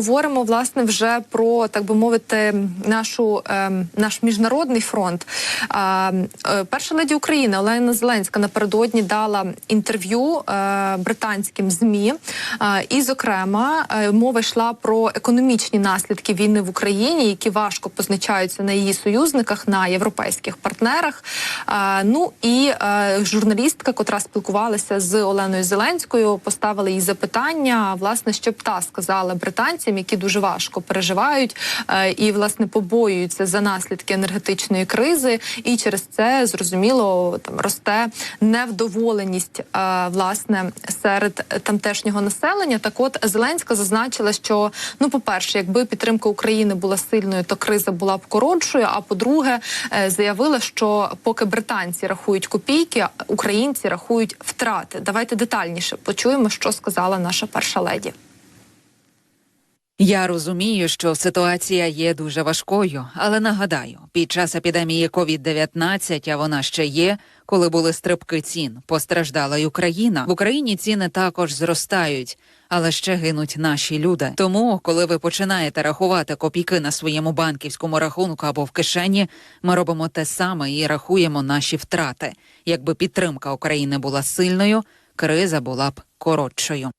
говоримо власне вже про так би мовити, нашу ем, наш міжнародний фронт. Е, перша леді України Олена Зеленська напередодні дала інтерв'ю е, британським змі, і, зокрема, е, мова йшла про економічні наслідки війни в Україні, які важко позначаються на її союзниках, на європейських партнерах. Ну і журналістка, котра спілкувалася з Оленою Зеленською, поставила їй запитання, власне, щоб та сказала британцям, які дуже важко переживають е, і власне побоюються за наслідки енергетичної кризи, і через це зрозуміло там росте невдоволеність е, власне серед тамтешнього населення. Так, от Зеленська зазначила, що ну, по перше, якби підтримка України була сильною, то криза була б коротшою. А по-друге, е, заявила, що поки британці рахують копійки, українці рахують втрати. Давайте детальніше почуємо, що сказала наша перша леді. Я розумію, що ситуація є дуже важкою, але нагадаю, під час епідемії COVID-19, а вона ще є, коли були стрибки цін, постраждала й Україна. В Україні ціни також зростають, але ще гинуть наші люди. Тому, коли ви починаєте рахувати копійки на своєму банківському рахунку або в кишені, ми робимо те саме і рахуємо наші втрати. Якби підтримка України була сильною, криза була б коротшою.